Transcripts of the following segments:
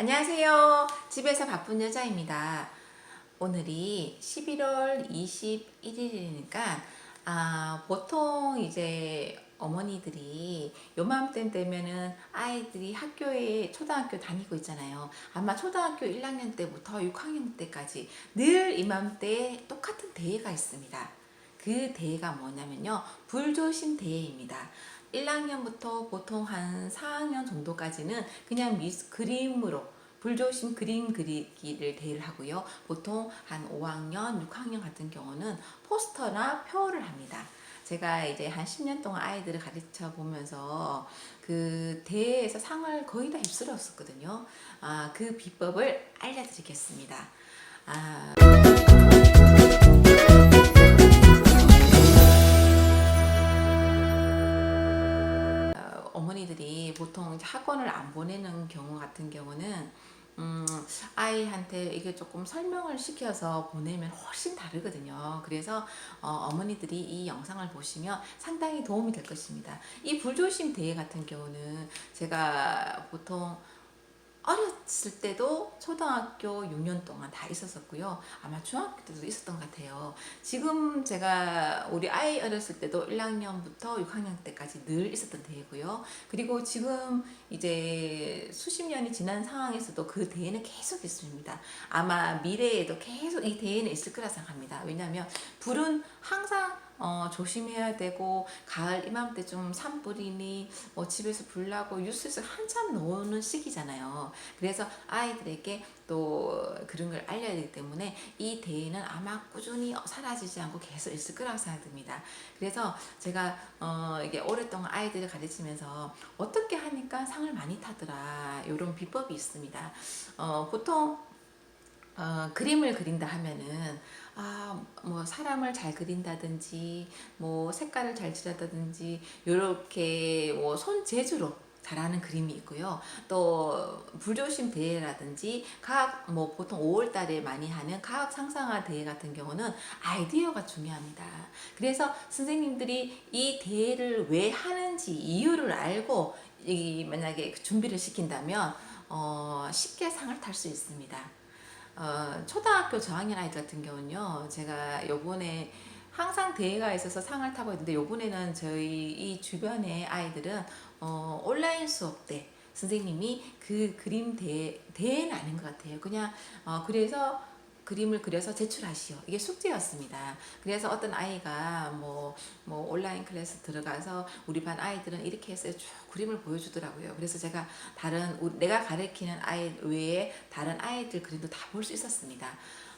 안녕하세요. 집에서 바쁜 여자입니다. 오늘이 11월 21일이니까 아, 보통 이제 어머니들이 요맘때 되면은 아이들이 학교에 초등학교 다니고 있잖아요. 아마 초등학교 1학년 때부터 6학년 때까지 늘 이맘때에 똑같은 대회가 있습니다. 그 대회가 뭐냐면요. 불조심 대회입니다. 1학년부터 보통 한 4학년 정도까지는 그냥 미스 그림으로 불조심 그림 그리기를 대회를 하고요. 보통 한 5학년, 6학년 같은 경우는 포스터나 표를 합니다. 제가 이제 한 10년 동안 아이들을 가르쳐 보면서 그 대회에서 상을 거의 다 휩쓸었었거든요. 아, 그 비법을 알려드리겠습니다. 아, 어, 어머니들이 보통 학원을 안 보내는 경우 같은 경우는 음, 아이한테 이게 조금 설명을 시켜서 보내면 훨씬 다르거든요. 그래서 어, 어머니들이 이 영상을 보시면 상당히 도움이 될 것입니다. 이 불조심 대회 같은 경우는 제가 보통 어렸을 때도 초등학교 6년 동안 다 있었었고요. 아마 중학교 때도 있었던 것 같아요. 지금 제가 우리 아이 어렸을 때도 1학년부터 6학년 때까지 늘 있었던 대회고요. 그리고 지금 이제 수십 년이 지난 상황에서도 그 대회는 계속 있습니다. 아마 미래에도 계속 이 대회는 있을 거라 생각합니다. 왜냐하면 불은 항상 어, 조심해야 되고 가을 이맘때쯤 산불이니 뭐 집에서 불 나고 뉴스에서 한참 나오는 시기잖아요. 그래서 아이들에게 또 그런 걸 알려야 되기 때문에 이 대회는 아마 꾸준히 사라지지 않고 계속 있을 거라고 생각됩니다. 그래서 제가 어, 이게 오랫동안 아이들을 가르치면서 어떻게 하니까 상을 많이 타더라 이런 비법이 있습니다. 어, 보통 어, 그림을 그린다 하면은 아, 뭐 사람을 잘 그린다든지 뭐 색깔을 잘 칠한다든지 요렇게 뭐 손재주로 잘하는 그림이 있고요. 또 불조심 대회라든지 과학 뭐 보통 5월 달에 많이 하는 과학 상상화 대회 같은 경우는 아이디어가 중요합니다. 그래서 선생님들이 이 대회를 왜 하는지 이유를 알고 이 만약에 준비를 시킨다면 어, 쉽게 상을 탈 수 있습니다. 어, 초등학교 저학년 아이들 같은 경우는요, 제가 요번에 항상 대회가 있어서 상을 타고 있는데 요번에는 저희 이 주변의 아이들은 어, 온라인 수업 때 선생님이 그 그림 대회, 대회는 아닌 것 같아요. 그냥 어, 그래서 그림을 그려서 제출하시오. 이게 숙제였습니다. 그래서 어떤 아이가 뭐, 뭐 온라인 클래스 들어가서 우리 반 아이들은 이렇게 해서 쭉 그림을 보여주더라고요. 그래서 제가 다른, 내가 가르치는 아이 외에 다른 아이들 그림도 다 볼 수 있었습니다.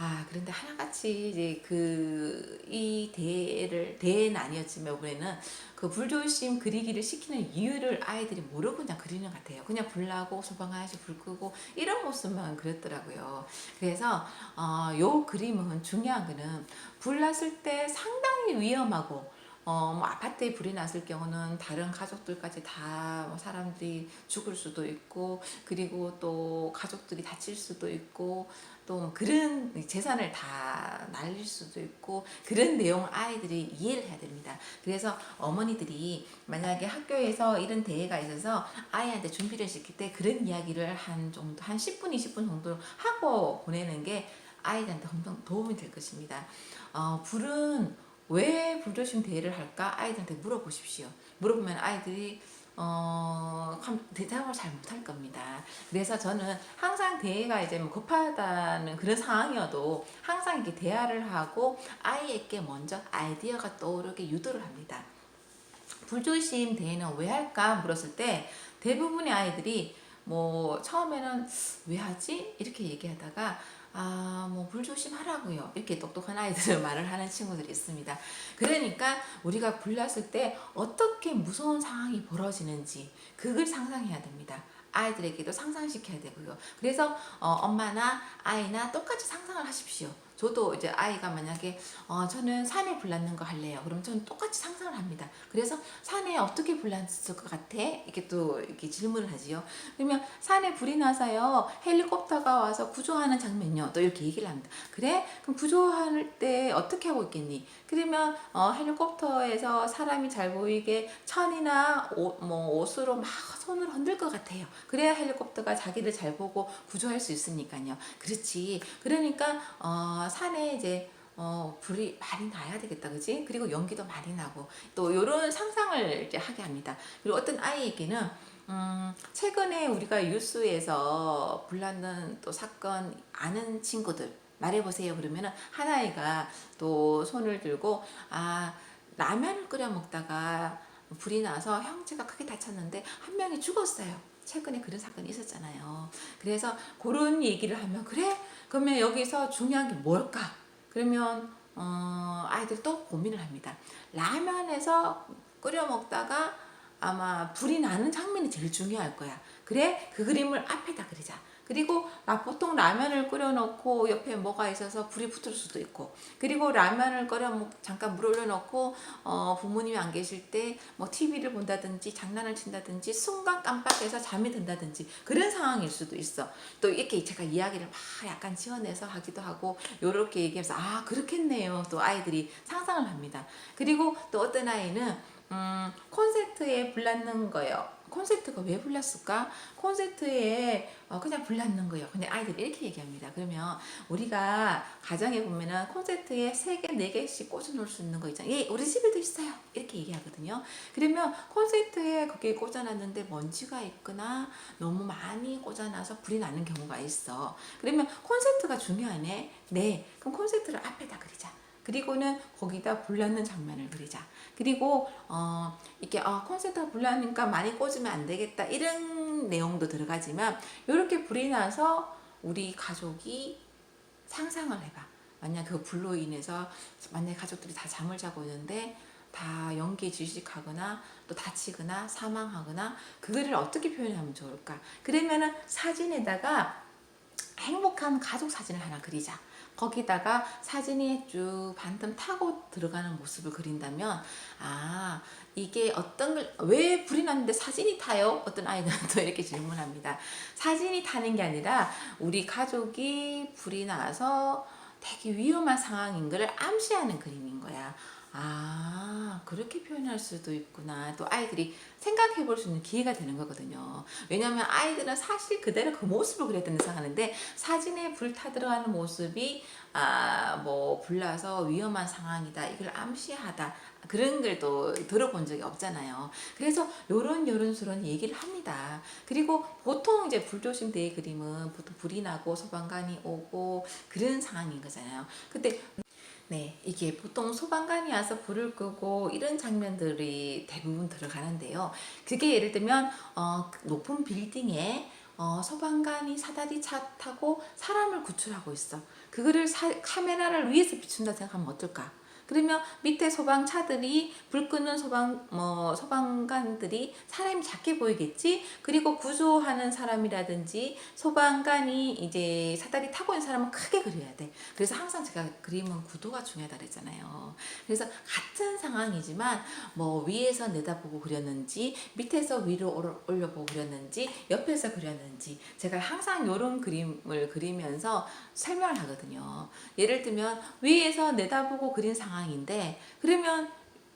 아, 그런데 하나같이 이제 그, 이 대회를, 대회는 아니었지만 이번에는 그 불조심 그리기를 시키는 이유를 아이들이 모르고 그냥 그리는 것 같아요. 그냥 불 나고 소방 아저씨 불 끄고 이런 모습만 그렸더라고요. 그래서 어, 요 그림은 중요한 거는 불 났을 때 상당히 위험하고 어, 뭐 아파트에 불이 났을 경우는 다른 가족들까지 다 뭐 사람들이 죽을 수도 있고 그리고 또 가족들이 다칠 수도 있고 또뭐 그런 재산을 다 날릴 수도 있고 그런 내용 아이들이 이해를 해야 됩니다. 그래서 어머니들이 만약에 학교에서 이런 대회가 있어서 아이한테 준비를 시킬 때 그런 이야기를 한 정도 한 10분 20분 정도 하고 보내는 게 아이들한테 엄청 도움이 될 것입니다. 어, 불은 왜 불조심 대회를 할까 아이들한테 물어보십시오. 물어보면 아이들이 어, 감- 대답을 잘 못할 겁니다. 그래서 저는 항상 대회가 이제 뭐 급하다는 그런 상황이어도 항상 이렇게 대화를 하고 아이에게 먼저 아이디어가 떠오르게 유도를 합니다. 불조심 대회는 왜 할까 물었을 때 대부분의 아이들이 뭐 처음에는 왜 하지? 이렇게 얘기하다가 아 뭐 불 조심 하라고요. 이렇게 똑똑한 아이들은 말을 하는 친구들이 있습니다. 그러니까 우리가 불났을 때 어떻게 무서운 상황이 벌어지는지 그걸 상상해야 됩니다. 아이들에게도 상상시켜야 되고요. 그래서 어, 엄마나 아이나 똑같이 상상을 하십시오 저도 이제 아이가 만약에 어, 저는 산에 불 났는 거 할래요. 그럼 저는 똑같이 상상을 합니다. 그래서 산에 어떻게 불 났을 것 같아? 이렇게 또 이렇게 질문을 하지요. 그러면 산에 불이 나서요. 헬리콥터가 와서 구조하는 장면요. 또 이렇게 얘기를 합니다. 그래? 그럼 구조할 때 어떻게 하고 있겠니? 그러면 어, 헬리콥터에서 사람이 잘 보이게 천이나 옷, 뭐 옷으로 막 손을 흔들 것 같아요. 그래야 헬리콥터가 자기를 잘 보고 구조할 수 있으니까요. 그렇지. 그러니까 어, 산에 이제 어, 불이 많이 나야 되겠다, 그지? 그리고 연기도 많이 나고 또 이런 상상을 이제 하게 합니다. 그리고 어떤 아이에게는 음, 최근에 우리가 뉴스에서 불났는 또 사건 아는 친구들 말해보세요. 그러면은 하나이가 또 손을 들고 아 라면을 끓여 먹다가 불이 나서 형제가 크게 다쳤는데 한 명이 죽었어요. 최근에 그런 사건이 있었잖아요. 그래서 그런 얘기를 하면 그래? 그러면 여기서 중요한 게 뭘까? 그러면 어, 아이들 또 고민을 합니다. 라면에서 끓여 먹다가 아마 불이 나는 장면이 제일 중요할 거야. 그래? 그 그림을 앞에다 그리자. 그리고 나 보통 라면을 끓여놓고 옆에 뭐가 있어서 불이 붙을 수도 있고 그리고 라면을 끓여 먹 잠깐 물 올려놓고 어, 부모님이 안 계실 때 뭐 TV를 본다든지 장난을 친다든지 순간 깜빡해서 잠이 든다든지 그런 상황일 수도 있어. 또 이렇게 제가 이야기를 막 약간 지어내서 하기도 하고 요렇게 얘기해서 아 그렇겠네요. 또 아이들이 상상을 합니다. 그리고 또 어떤 아이는 음, 콘서트에 불났는 거예요. 콘서트가 왜 불났을까? 콘서트에 어, 그냥 불났는 거예요. 근데 아이들이 이렇게 얘기합니다. 그러면 우리가 가정에 보면은 콘서트에 세 개, 네 개씩 꽂아 놓을 수 있는 거 있잖아요. 예, 우리 집에도 있어요. 이렇게 얘기하거든요. 그러면 콘서트에 거기에 꽂아놨는데 먼지가 있거나 너무 많이 꽂아놔서 불이 나는 경우가 있어. 그러면 콘서트가 중요하네. 네. 그럼 콘서트를 앞에다 그리자. 그리고는 거기다 불났는 장면을 그리자. 그리고 어 이렇게 아 콘서트가 불나니까 많이 꽂으면 안 되겠다 이런 내용도 들어가지만 이렇게 불이 나서 우리 가족이 상상을 해봐. 만약 그 불로 인해서 만약 가족들이 다 잠을 자고 있는데 다 연기에 질식하거나 또 다치거나 사망하거나 그거를 어떻게 표현하면 좋을까? 그러면은 사진에다가 행복한 가족 사진을 하나 그리자. 거기다가 사진이 쭉 반틈 타고 들어가는 모습을 그린다면 아 이게 어떤 걸왜 불이 났는데 사진이 타요? 어떤 아이들은 또 이렇게 질문합니다. 사진이 타는 게 아니라 우리 가족이 불이 나서 되게 위험한 상황인 걸 암시하는 그림인 거야. 아, 그렇게 표현할 수도 있구나. 또 아이들이 생각해 볼 수 있는 기회가 되는 거거든요. 왜냐면 아이들은 사실 그대로 그 모습을 그렸다는 생각하는데 사진에 불 타 들어가는 모습이 아, 뭐 불나서 위험한 상황이다. 이걸 암시하다. 그런 걸 또 들어본 적이 없잖아요. 그래서 요런 요런 수런 얘기를 합니다. 그리고 보통 이제 불조심 대회 그림은 보통 불이 나고 소방관이 오고 그런 상황인 거잖아요. 근데 네, 이게 보통 소방관이 와서 불을 끄고 이런 장면들이 대부분 들어가는데요. 그게 예를 들면 어, 높은 빌딩에 어, 소방관이 사다리 차 타고 사람을 구출하고 있어. 그거를 사- 카메라를 위에서 비춘다 생각하면 어떨까? 그러면 밑에 소방차들이 불 끄는 소방 뭐 소방관들이 사람이 작게 보이겠지. 그리고 구조하는 사람이라든지 소방관이 이제 사다리 타고 있는 사람은 크게 그려야 돼. 그래서 항상 제가 그림은 구도가 중요하다 그랬잖아요. 그래서 같은 상황이지만 뭐 위에서 내다보고 그렸는지 밑에서 위로 올려- 올려보고 그렸는지 옆에서 그렸는지 제가 항상 이런 그림을 그리면서 설명을 하거든요. 예를 들면 위에서 내다보고 그린 상황 인데 그러면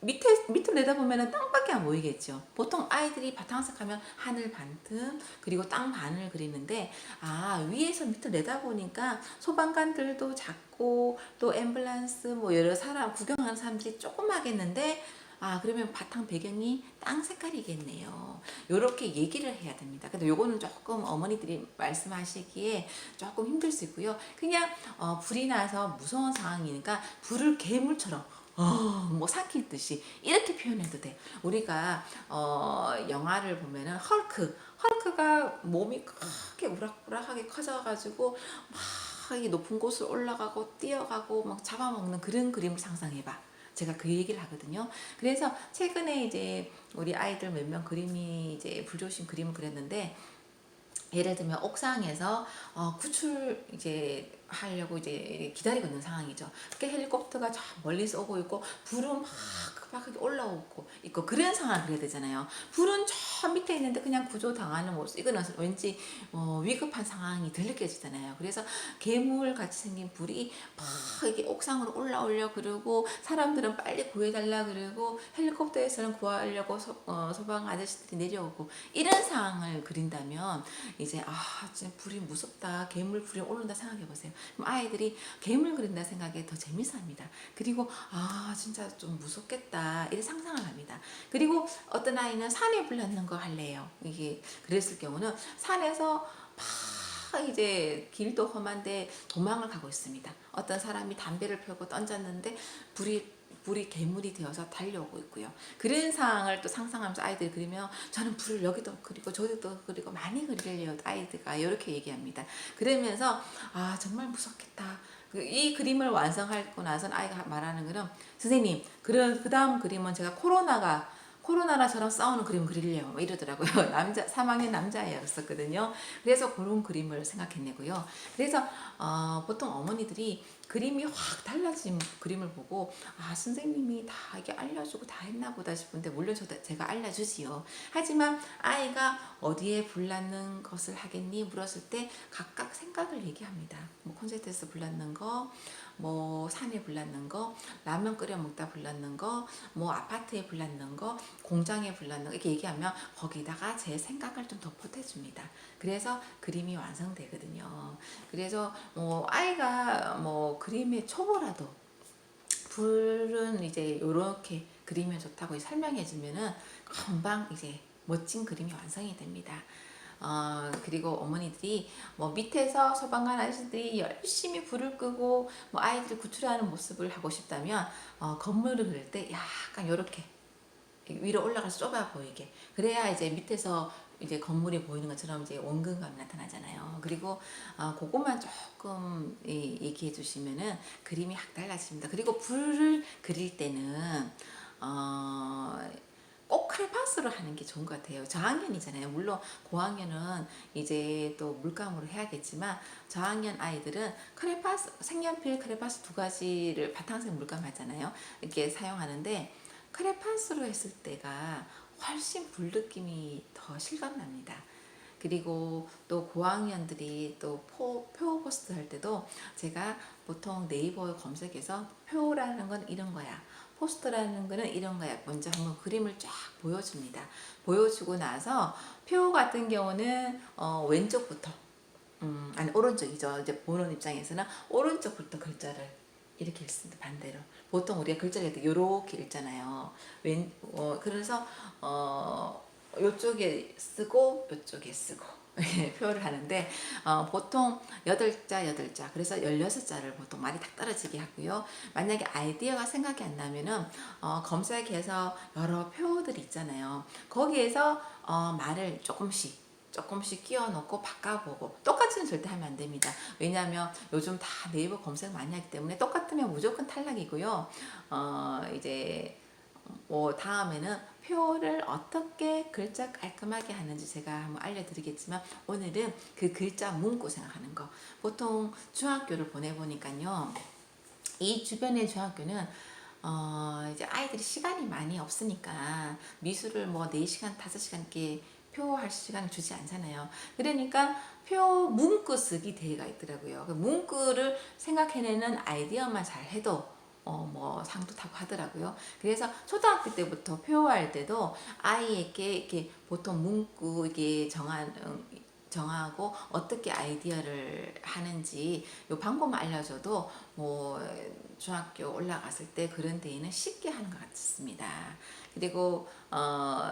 밑에 밑을 내다보면 땅밖에 안 보이겠죠. 보통 아이들이 바탕색 하면 하늘 반틈 그리고 땅 반을 그리는데 아 위에서 밑을 내다보니까 소방관들도 작고 또 앰뷸런스 뭐 여러 사람 구경하는 사람들이 조그마겠는데 아 그러면 바탕 배경이 땅 색깔이겠네요. 요렇게 얘기를 해야 됩니다. 근데 요거는 조금 어머니들이 말씀하시기에 조금 힘들 수 있고요. 그냥 어, 불이 나서 무서운 상황이니까 불을 괴물처럼 어, 뭐 삼키듯이 이렇게 표현해도 돼. 우리가 어, 영화를 보면은 헐크, 헐크가 몸이 크게 우락부락하게 커져가지고 막이 높은 곳을 올라가고 뛰어가고 막 잡아먹는 그런 그림을 상상해봐. 제가 그 얘기를 하거든요. 그래서 최근에 이제 우리 아이들 몇 명 그림이 이제 불조심 그림을 그렸는데 예를 들면 옥상에서 어, 구출 이제 하려고 이제 기다리고 있는 상황이죠. 그게 헬리콥터가 저 멀리서 오고 있고 불은 막 급하게 올라오고 있고 그런 상황을 그려야 되잖아요. 불은 저 밑에 있는데 그냥 구조 당하는 모습 이거는 왠지 어, 위급한 상황이 덜 느껴지잖아요. 그래서 괴물 같이 생긴 불이 막 이게 옥상으로 올라오려 그러고 사람들은 빨리 구해달라 그러고 헬리콥터에서는 구하려고 소, 어, 소방 아저씨들이 내려오고 이런 상황을 그린다면 이제 아 진짜 불이 무섭다 괴물 불이 오른다 생각해 보세요. 그럼 아이들이 괴물 그린다 생각에 더 재밌어 합니다. 그리고 아 진짜 좀 무섭겠다 이런 상상을 합니다. 그리고 어떤 아이는 산에 불 났는 거 할래요. 이게 그랬을 경우는 산에서 막 이제 길도 험한데 도망을 가고 있습니다. 어떤 사람이 담배를 펴고 던졌는데 불이 불이 괴물이 되어서 달려오고 있고요. 그런 상황을 또 상상하면서 아이들이 그리면 저는 불을 여기도 그리고 저기도 그리고 많이 그리려요. 아이들가 이렇게 얘기합니다. 그러면서 아 정말 무섭겠다. 그이 그림을 완성하고 나선 아이가 말하는 거는 선생님 그런 그 다음 그림은 제가 코로나가 코로나랑 저랑 싸우는 그림. 뭐 이러더라고요. 남자 3학년 남자애였었거든요. 그래서 그런 그림을 생각했네고요. 그래서 어, 보통 어머니들이 그림이 확 달라진 그림을 보고 아 선생님이 다 이게 알려주고 다 했나 보다 싶은데 물론 저도 제가 알려주지요. 하지만 아이가 어디에 불났는 것을 하겠니 물었을 때 각각 생각을 얘기합니다. 뭐 콘서트에서 불났는 거, 뭐 산에 불났는 거, 라면 끓여 먹다 불났는 거, 뭐 아파트에 불났는 거, 공장에 불났는 거 이렇게 얘기하면 거기다가 제 생각을 좀 덧붙여줍니다. 그래서 그림이 완성되거든요. 그래서 뭐 아이가 뭐 그림의 초보라도 불은 이제 이렇게 그리면 좋다고 설명해 주면은 금방 이제 멋진 그림이 완성이 됩니다. 어, 그리고 어머니들이 뭐 밑에서 소방관 아저씨들이 열심히 불을 끄고 뭐 아이들 구출하는 모습을 하고 싶다면 어, 건물을 그릴 때 약간 이렇게 위로 올라가서 좁아 보이게 그래야 이제 밑에서 이제 건물이 보이는 것처럼 이제 원근감이 나타나잖아요. 그리고 어, 그것만 조금 이- 얘기해 주시면은 그림이 확 달라집니다. 그리고 불을 그릴 때는 어, 꼭 크레파스로 하는 게 좋은 것 같아요. 저학년이잖아요. 물론 고학년은 이제 또 물감으로 해야겠지만 저학년 아이들은 크레파스, 색연필 크레파스 두 가지를 바탕색 물감 하잖아요. 이렇게 사용하는데 크레파스로 했을 때가 훨씬 불 느낌이 더 실감납니다. 그리고 또 고학년들이 또 포, 표 포스트 할 때도 제가 보통 네이버 검색해서 표라는 건 이런 거야. 포스터라는 거는 이런 거야. 먼저 한번 그림을 쫙 보여줍니다. 보여주고 나서 표 같은 경우는 어, 왼쪽부터 음, 아니 오른쪽이죠. 이제 보는 입장에서는 오른쪽부터 글자를 이렇게 읽습니다. 반대로. 보통 우리가 글자를 이렇게 읽잖아요. 왼, 어, 그래서 어, 요쪽에 쓰고 요쪽에 쓰고 표를 하는데 어, 보통 8자 8자 그래서 16자를 보통 말이 딱 떨어지게 하고요. 만약에 아이디어가 생각이 안 나면은 어, 검색해서 여러 표들이 있잖아요. 거기에서 어, 말을 조금씩 조금씩 끼워 넣고 바꿔보고 똑같이는 절대 하면 안 됩니다. 왜냐하면 요즘 다 네이버 검색 많이 하기 때문에 똑같으면 무조건 탈락이고요. 어, 이제 뭐 다음에는 표를 어떻게 글자 깔끔하게 하는지 제가 한번 알려드리겠지만 오늘은 그 글자 문구 생각하는 거. 보통 중학교를 보내보니까요 이 주변의 중학교는 어 이제 아이들이 시간이 많이 없으니까 미술을 뭐 4시간 5시간 이렇게 표할 시간 주지 않잖아요. 그러니까 표 문구 쓰기 대회가 있더라고요. 그 문구를 생각해내는 아이디어만 잘 해도 어, 뭐 상도 타고 하더라고요. 그래서 초등학교 때부터 표할 때도 아이에게 이렇게 보통 문구 이게 정한 음, 정하고 어떻게 아이디어를 하는지 요 방법만 알려줘도 뭐 중학교 올라갔을 때 그런 데에는 쉽게 하는 것 같습니다. 그리고 어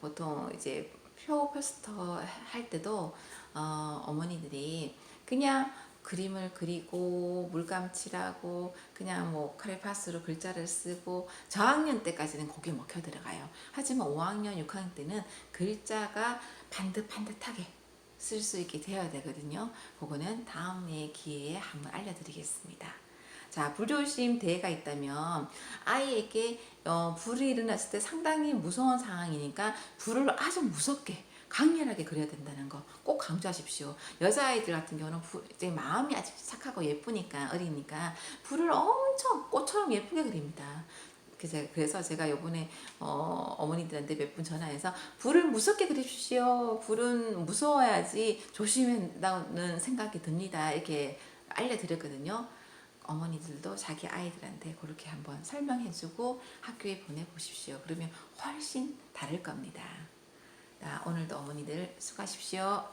보통 이제 표 포스터 할 때도 어 어머니들이 그냥 그림을 그리고 물감 칠하고 그냥 뭐 크레파스로 글자를 쓰고 저학년 때까지는 거기에 먹혀 들어가요. 하지만 5학년, 6학년 때는 글자가 반듯반듯하게 쓸 수 있게 되어야 되거든요. 그거는 다음의 기회에 한번 알려드리겠습니다. 자, 불조심 대회가 있다면 아이에게 어, 불이 일어났을 때 상당히 무서운 상황이니까 불을 아주 무섭게 강렬하게 그려야 된다는 거 꼭 강조하십시오. 여자아이들 같은 경우는 부, 마음이 아직 착하고 예쁘니까 어리니까 불을 엄청 꽃처럼 예쁘게 그립니다. 그래서 제가 요번에 어, 어머니들한테 몇 분 전화해서 불을 무섭게 그립시오. 불은 무서워야지 조심한다는 생각이 듭니다. 이렇게 알려드렸거든요. 어머니들도 자기 아이들한테 그렇게 한번 설명해주고 학교에 보내보십시오. 그러면 훨씬 다를 겁니다. 자, 오늘도 어머니들 수고하십시오.